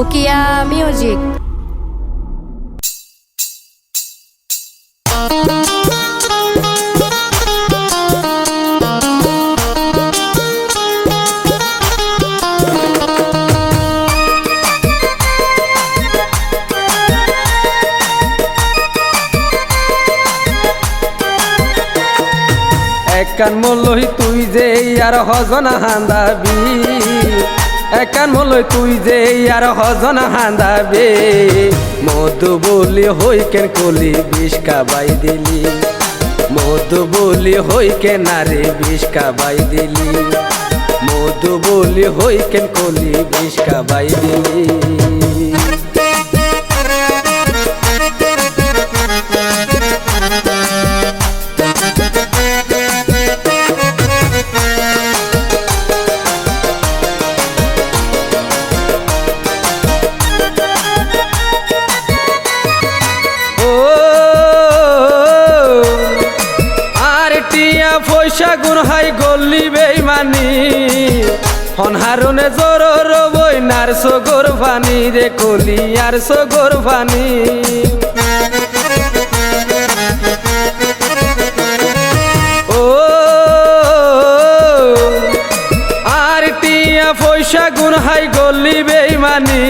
Ukhia music একান মলই তুই যে আর হজনা হান্দাবি। একান মলই তুই যে আর হজন হান্দাবে মধু বলি হই কেন কলি বিষ কাবাই দিলি। মধু বলি হই কেন নারে বিষ কাবাই দিলি। মধু বলি হই কেন কলি বিষ কাবাই দিলি। পয়সা গুণ হাই গল্লি বেইমানি। হনহারুনে জোর রবই নার সগর ভানি রে কলি আর সগর ভানি। ও, আর টিয়া পয়সা গুণ হাই গল্লি বেইমানি।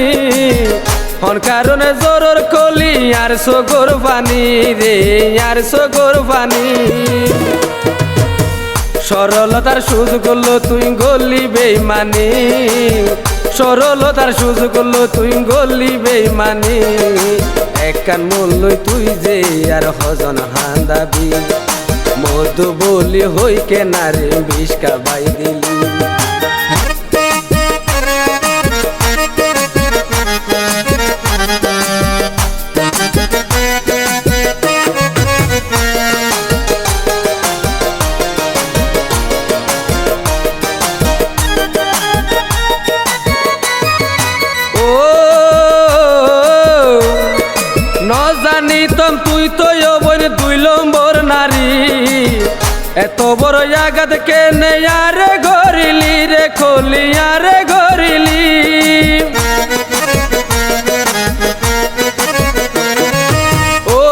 হন কারণে জোরর কলি আর সগর পানি রে আর সগর পানি সরলতার সুজ করল তুই গলি বেইমানি। সরলতার সুজ করল তুই গলি বেইমানি। একান মূল্য তুই যে আর হজন হান্দাবি। মধু বলি হই কেনারে বিষ কাবাই দিলি। এত বড় জাগাত কেনে আরে গরিলি রে খলি আরে গরিলি ও,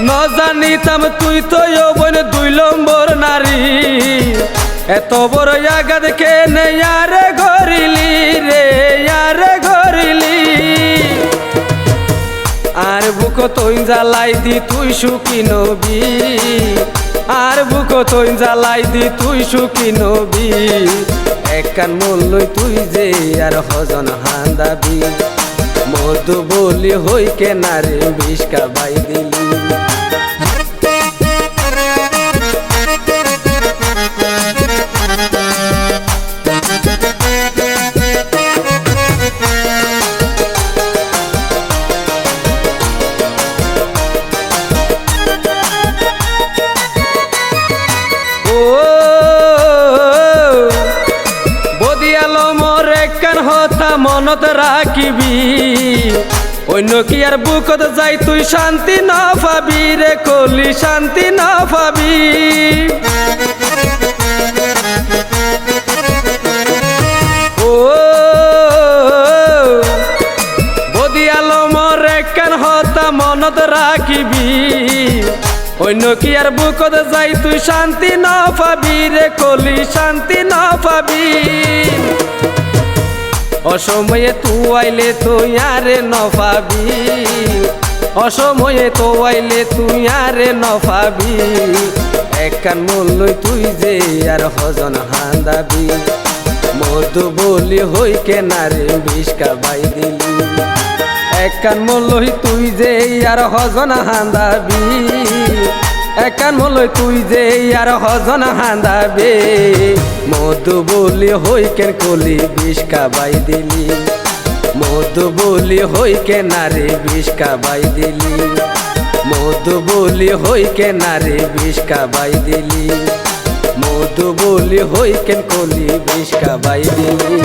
ন জানিতাম তুই তো বোন দুই নম্বর নারী। এত বড় জায়গা দেখে নে আরে আর বুক তৈ জ্বালাই দি তুই সুখী নবী। আর বুক তৈ জ্বালাই দি তুই সুখী নবী। একান মূল্যই তুই যে আর হজন হান্দাবি। মধু বলি হই কেনারে বিষ বাই দিলি। বদিয়ালো মোর একখান হতা মনত রাখিবি? অন্য কি আর বুকত যাই তুই শান্তি না পাবি রে, কলি শান্তি না পাবি। মনত রাখিবি? অন্য কি আর বুকত যাই? তুই শান্তি না পাবি রে কলি, শান্তি না পাবি। অসময়ে তুই আইলে তুই আরে ন পাবি। অসময়ে তো আইলে তুই আরে ন পাবি। একান মূল্য তুই যে আর হজন হান্দাবি। মধু বলি হই কেনারে বিষ কাবাই দিলি। একান মলই তুই যে আর হজন হান্দাবি। একান মলই তুই যে আর হজন হান্দাবে। মধু বলি হই কেন কলি বিষ কাবাই দিলি। মধু বলি হই কে নারে বিষ কাবাই দিলি। মধু বলি হই কে নারে বিষ কাবাই দিলি। মধু বলি হই কেন কলি বিষ কাবাই দিলি।